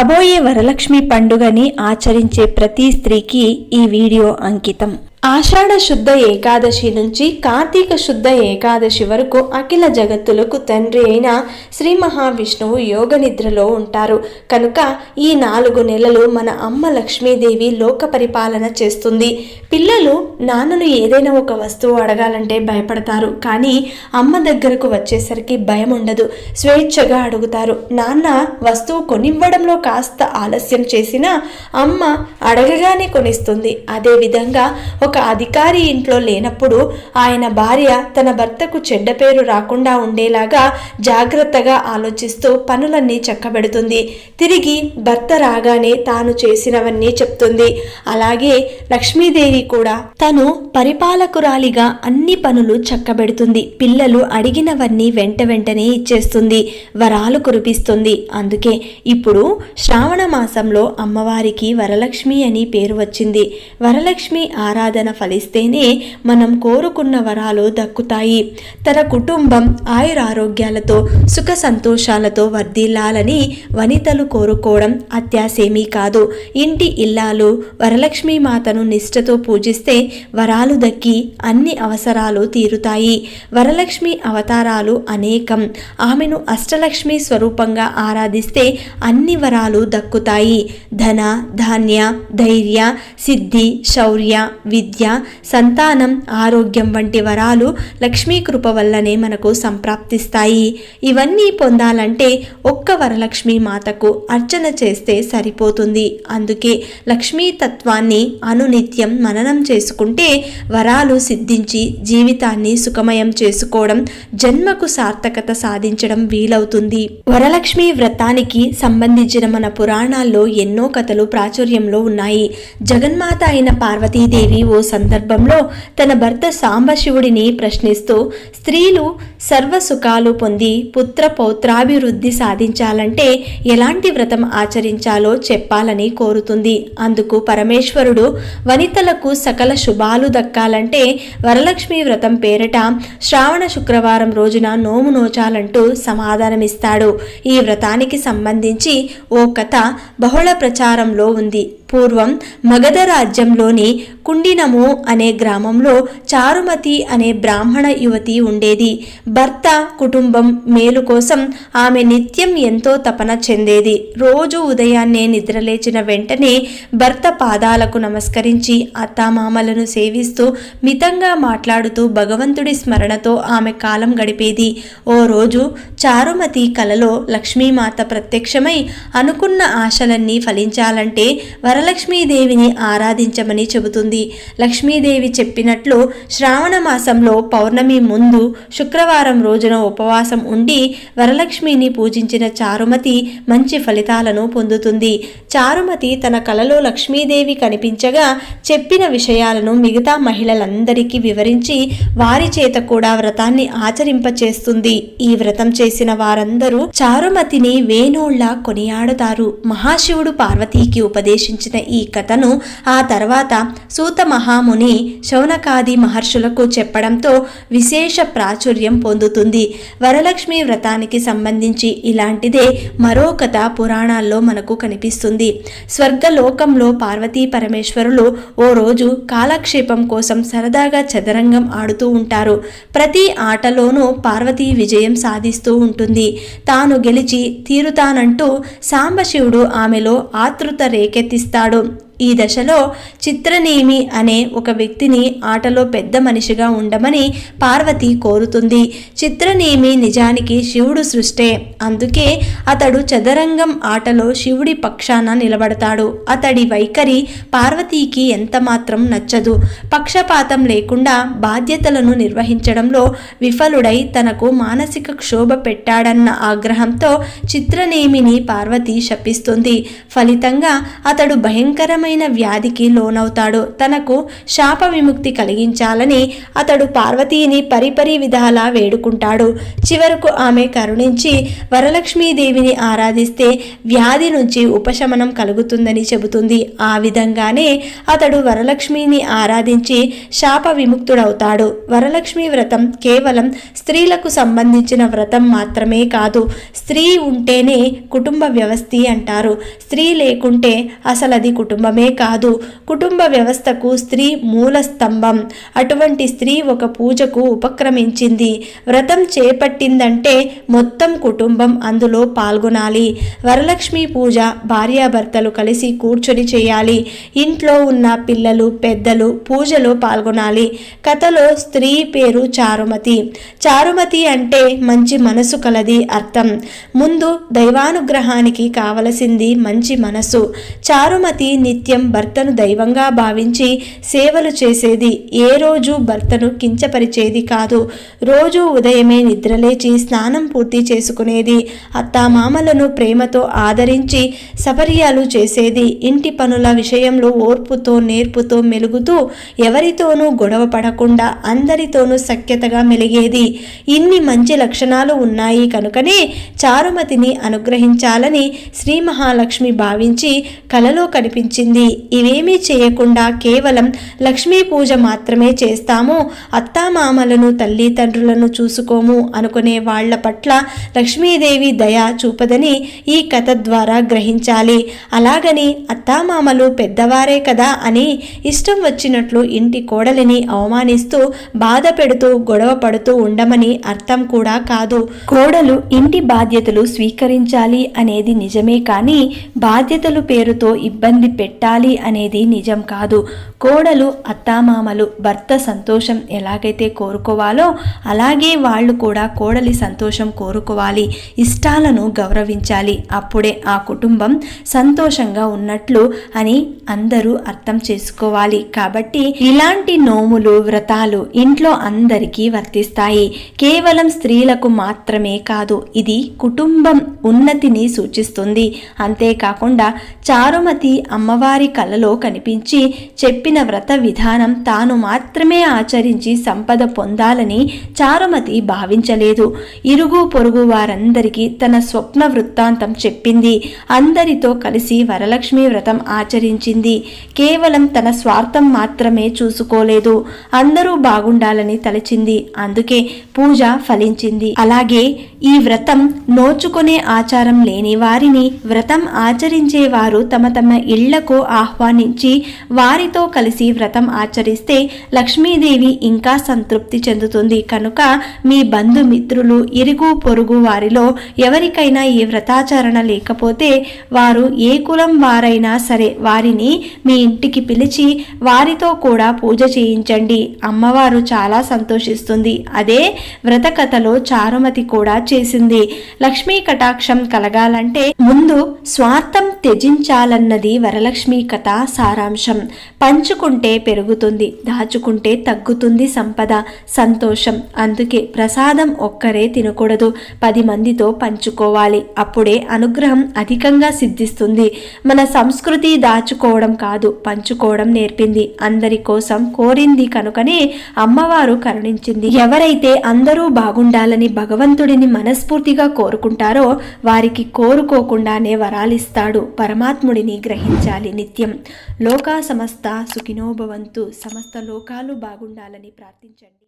రాబోయే వరలక్ష్మి పండుగని ఆచరించే ప్రతి స్త్రీకి ఈ వీడియో అంకితం. ఆషాఢ శుద్ధ ఏకాదశి నుంచి కార్తీక శుద్ధ ఏకాదశి వరకు అఖిల జగత్తులకు తండ్రి అయిన శ్రీ మహావిష్ణువు యోగ నిద్రలో ఉంటారు. కనుక ఈ నాలుగు నెలలు మన అమ్మ లక్ష్మీదేవి లోక పరిపాలన చేస్తుంది. పిల్లలు నాన్నను ఏదైనా ఒక వస్తువు అడగాలంటే భయపడతారు. కానీ అమ్మ దగ్గరకు వచ్చేసరికి భయం ఉండదు. స్వేచ్ఛగా అడుగుతారు. నాన్న వస్తువు కొనివ్వడంలో కాస్త ఆలస్యం చేసినా అమ్మ అడగగానే కొనిస్తుంది. అదేవిధంగా ఒక ఒక అధికారి ఇంట్లో లేనప్పుడు ఆయన భార్య తన భర్తకు చెడ్డ పేరు రాకుండా ఉండేలాగా జాగ్రత్తగా ఆలోచిస్తూ పనులన్నీ చక్కబెడుతుంది. తిరిగి భర్త రాగానే తాను చేసినవన్నీ చెప్తుంది. అలాగే లక్ష్మీదేవి కూడా తను పరిపాలకురాలిగా అన్ని పనులు చక్కబెడుతుంది. పిల్లలు అడిగినవన్నీ వెంట వెంటనే ఇచ్చేస్తుంది. వరాలు కురిపిస్తుంది. అందుకే ఇప్పుడు శ్రావణ మాసంలో అమ్మవారికి వరలక్ష్మి అని పేరు వచ్చింది. వరలక్ష్మి ఆరాధన ఫలిస్తేనే మనం కోరుకున్న వరాలు దక్కుతాయి. తన కుటుంబం ఆయురారోగ్యాలతో సుఖ సంతోషాలతో వర్ధిల్లాలని వనితలు కోరుకోవడం అత్యాసేమీ కాదు. ఇంటి ఇల్లాలు వరలక్ష్మి మాతను నిష్ఠతో పూజిస్తే వరాలు దక్కి అన్ని అవసరాలు తీరుతాయి. వరలక్ష్మి అవతారాలు అనేకం. ఆమెను అష్టలక్ష్మి స్వరూపంగా ఆరాధిస్తే అన్ని వరాలు దక్కుతాయి. ధన ధాన్య ధైర్య సిద్ధి శౌర్య విద్య విద్య సంతానం ఆరోగ్యం వంటి వరాలు లక్ష్మీ కృప వల్లనే మనకు సంప్రాప్తిస్తాయి. ఇవన్నీ పొందాలంటే ఒక్క వరలక్ష్మి మాతకు అర్చన చేస్తే సరిపోతుంది. అందుకే లక్ష్మీ తత్వాన్ని అనునిత్యం మననం చేసుకుంటే వరాలు సిద్ధించి జీవితాన్ని సుఖమయం చేసుకోవడం జన్మకు సార్థకత సాధించడం వీలవుతుంది. వరలక్ష్మి వ్రతానికి సంబంధించిన మన పురాణాల్లో ఎన్నో కథలు ప్రాచుర్యంలో ఉన్నాయి. జగన్మాత అయిన పార్వతీదేవి ఓ సందర్భంలో తన భర్త సాంబశివుడిని ప్రశ్నిస్తూ స్త్రీలు సర్వసుఖాలు పొంది పుత్ర పౌత్రాభివృద్ధి సాధించాలంటే ఎలాంటి వ్రతం ఆచరించాలో చెప్పాలని కోరుతుంది. అందుకు పరమేశ్వరుడు వనితలకు సకల శుభాలు దక్కాలంటే వరలక్ష్మి వ్రతం పేరట శ్రావణ శుక్రవారం రోజున నోము నోచాలంటూ సమాధానమిస్తాడు. ఈ వ్రతానికి సంబంధించి ఓ కథ బహుళ ప్రచారంలో ఉంది. పూర్వం మగధ రాజ్యంలోని కుండినము అనే గ్రామంలో చారుమతి అనే బ్రాహ్మణ యువతి ఉండేది. భర్త కుటుంబం మేలు కోసం ఆమె నిత్యం ఎంతో తపన చెందేది. రోజు ఉదయాన్నే నిద్రలేచిన వెంటనే భర్త పాదాలకు నమస్కరించి అత్తామామలను సేవిస్తూ మితంగా మాట్లాడుతూ భగవంతుడి స్మరణతో ఆమె కాలం గడిపేది. ఓ రోజు చారుమతి కలలో లక్ష్మీమాత ప్రత్యక్షమై అనుకున్న ఆశలన్నీ ఫలించాలంటే వర వరలక్ష్మీదేవిని ఆరాధించమని చెబుతుంది. లక్ష్మీదేవి చెప్పినట్లు శ్రావణ మాసంలో పౌర్ణమి ముందు శుక్రవారం రోజున ఉపవాసం ఉండి వరలక్ష్మిని పూజించిన చారుమతి మంచి ఫలితాలను పొందుతుంది. చారుమతి తన కలలో లక్ష్మీదేవి కనిపించగా చెప్పిన విషయాలను మిగతా మహిళలందరికీ వివరించి వారి చేత కూడా వ్రతాన్ని ఆచరింపచేస్తుంది. ఈ వ్రతం చేసిన వారందరూ చారుమతిని వేణోళ్ళ కొనియాడుతారు. మహాశివుడు పార్వతీకి ఉపదేశించిన ఈ కథను ఆ తర్వాత సూత మహాముని శౌనకాది మహర్షులకు చెప్పడంతో విశేష ప్రాచుర్యం పొందుతుంది. వరలక్ష్మి వ్రతానికి సంబంధించి ఇలాంటిదే మరో కథ పురాణాల్లో మనకు కనిపిస్తుంది. స్వర్గలోకంలో పార్వతీ పరమేశ్వరులు ఓ రోజు కాలక్షేపం కోసం సరదాగా చదరంగం ఆడుతూ ఉంటారు. ప్రతి ఆటలోనూ పార్వతీ విజయం సాధిస్తూ ఉంటుంది. తాను గెలిచి తీరుతానంటూ సాంబశివుడు ఆమెలో ఆతృత రేకెత్తిస్తాడు. చేస్తాడు ఈ దశలో చిత్రనేమి అనే ఒక వ్యక్తిని ఆటలో పెద్ద మనిషిగా ఉండమని పార్వతి కోరుతుంది. చిత్రనేమి నిజానికి శివుడు సృష్టే. అందుకే అతడు చదరంగం ఆటలో శివుడి పక్షాన నిలబడతాడు. అతడి వైఖరి పార్వతీకి ఎంతమాత్రం నచ్చదు. పక్షపాతం లేకుండా బాధ్యతలను నిర్వహించడంలో విఫలుడై తనకు మానసిక క్షోభ పెట్టాడన్న ఆగ్రహంతో చిత్రనేమిని పార్వతి శపిస్తుంది. ఫలితంగా అతడు భయంకరమైన తీవ్రమైన వ్యాధికి లోనవుతాడు. తనకు శాప విముక్తి కలిగించాలని అతడు పార్వతీని పరిపరి విధాలా వేడుకుంటాడు. చివరకు ఆమె కరుణించి వరలక్ష్మీదేవిని ఆరాధిస్తే వ్యాధి నుంచి ఉపశమనం కలుగుతుందని చెబుతుంది. ఆ విధంగానే అతడు వరలక్ష్మిని ఆరాధించి శాప విముక్తుడవుతాడు. వరలక్ష్మి వ్రతం కేవలం స్త్రీలకు సంబంధించిన వ్రతం మాత్రమే కాదు స్త్రీ ఉంటేనే కుటుంబ వ్యవస్థి అంటారు. స్త్రీ లేకుంటే అసలు అది కుటుంబమే కాదు కుటుంబ వ్యవస్థకు స్త్రీ మూల స్తంభం. అటువంటి స్త్రీ ఒక పూజకు ఉపక్రమించింది. వ్రతం చేపట్టిందంటే మొత్తం కుటుంబం అందులో పాల్గొనాలి. వరలక్ష్మి పూజ భార్యాభర్తలు కలిసి కూర్చొని చేయాలి. ఇంట్లో ఉన్న పిల్లలు పెద్దలు పూజలో పాల్గొనాలి. కథలో స్త్రీ పేరు చారుమతి. చారుమతి అంటే మంచి మనసు కలది అర్థం. ముందు దైవానుగ్రహానికి కావలసింది మంచి మనసు. చారుమతి నిత్య నిత్యం భర్తను దైవంగా భావించి సేవలు చేసేది ఏ రోజు భర్తను కించపరిచేది కాదు. రోజు ఉదయమే నిద్రలేచి స్నానం పూర్తి చేసుకునేది అత్తామామలను ప్రేమతో ఆదరించి సపర్యాలు చేసేది ఇంటి పనుల విషయంలో ఓర్పుతో నేర్పుతో మెలుగుతూ ఎవరితోనూ గొడవ పడకుండా అందరితోనూ సఖ్యతగా మెలిగేది. ఇన్ని మంచి లక్షణాలు ఉన్నాయి కనుకనే చారుమతిని అనుగ్రహించాలని శ్రీ మహాలక్ష్మి భావించి కలలో కనిపించింది. ఇవేమీ చేయకుండా కేవలం లక్ష్మీ పూజ మాత్రమే చేస్తాము. అత్తామామలను తల్లిదండ్రులను చూసుకోము అనుకునే వాళ్ళ పట్ల లక్ష్మీదేవి దయ చూపదని ఈ కథ ద్వారా గ్రహించాలి. అలాగని అత్తామామలు పెద్దవారే కదా అని ఇష్టం వచ్చినట్లు ఇంటి కోడలిని అవమానిస్తూ బాధ పెడుతూ గొడవ పడుతూ ఉండమని అర్థం కూడా కాదు. కోడలు ఇంటి బాధ్యతలు స్వీకరించాలి అనేది నిజమే కానీ బాధ్యతలు పేరుతో ఇబ్బంది పెట్టాలి అనేది నిజం కాదు. కోడలు అత్తామామలు భర్త సంతోషం ఎలాగైతే కోరుకోవాలో అలాగే వాళ్ళు కూడా కోడలి సంతోషం కోరుకోవాలి ఇష్టాలను గౌరవించాలి. అప్పుడే ఆ కుటుంబం సంతోషంగా ఉన్నట్లు అని అందరూ అర్థం చేసుకోవాలి. కాబట్టి ఇలాంటి నోములు వ్రతాలు ఇంట్లో అందరికీ వర్తిస్తాయి. కేవలం స్త్రీలకు మాత్రమే కాదు ఇది కుటుంబం ఉన్నతిని సూచిస్తుంది. అంతేకాకుండా చారుమతి అమ్మవారి కలలో కనిపించి చెప్పి చెప్పిన వ్రత విధానం తాను మాత్రమే ఆచరించి సంపద పొందాలని చారుమతి భావించలేదు. ఇరుగు పొరుగు వారందరికీ తన స్వప్న వృత్తాంతం చెప్పింది. అందరితో కలిసి వరలక్ష్మి వ్రతం ఆచరించింది. కేవలం తన స్వార్థం మాత్రమే చూసుకోలేదు. అందరూ బాగుండాలని తలచింది. అందుకే పూజ ఫలించింది. అలాగే ఈ వ్రతం నోచుకునే ఆచారం లేని వారిని వ్రతం ఆచరించేవారు తమ తమ ఇళ్ళకు ఆహ్వానించి వారితో కలిసి వ్రతం ఆచరిస్తే లక్ష్మీదేవి ఇంకా సంతృప్తి చెందుతుంది. కనుక మీ బంధుమిత్రులు ఇరుగు పొరుగు వారిలో ఎవరికైనా ఈ వ్రతాచరణ లేకపోతే వారు ఏ కులం వారైనా సరే వారిని మీ ఇంటికి పిలిచి వారితో కూడా పూజ చేయించండి. అమ్మవారు చాలా సంతోషిస్తుంది. అదే వ్రత కథలో చారుమతి కూడా చేసింది. లక్ష్మీ కటాక్షం కలగాలంటే ముందు స్వార్థం త్యజించాలన్నది వరలక్ష్మి కథ సారాంశం. పంచుకుంటే పెరుగుతుంది దాచుకుంటే తగ్గుతుంది సంపద సంతోషం. అందుకే ప్రసాదం ఒక్కరే తినకూడదు పది మందితో పంచుకోవాలి. అప్పుడే అనుగ్రహం అధికంగా సిద్ధిస్తుంది. మన సంస్కృతి దాచుకోవడం కాదు పంచుకోవడం నేర్పింది. అందరి కోసం కోరింది కనుకనే అమ్మవారు కరుణించింది. ఎవరైతే అందరూ బాగుండాలని భగవంతుడిని మనస్ఫూర్తిగా కోరుకుంటారో వారికి కోరుకోకుండానే వరాలిస్తాడు. పరమాత్ముడిని గ్రహించాలి నిత్యం. లోకా సమస్త సుఖినోభవంతు సమస్త లోకాలు బాగుండాలని ప్రార్థించండి.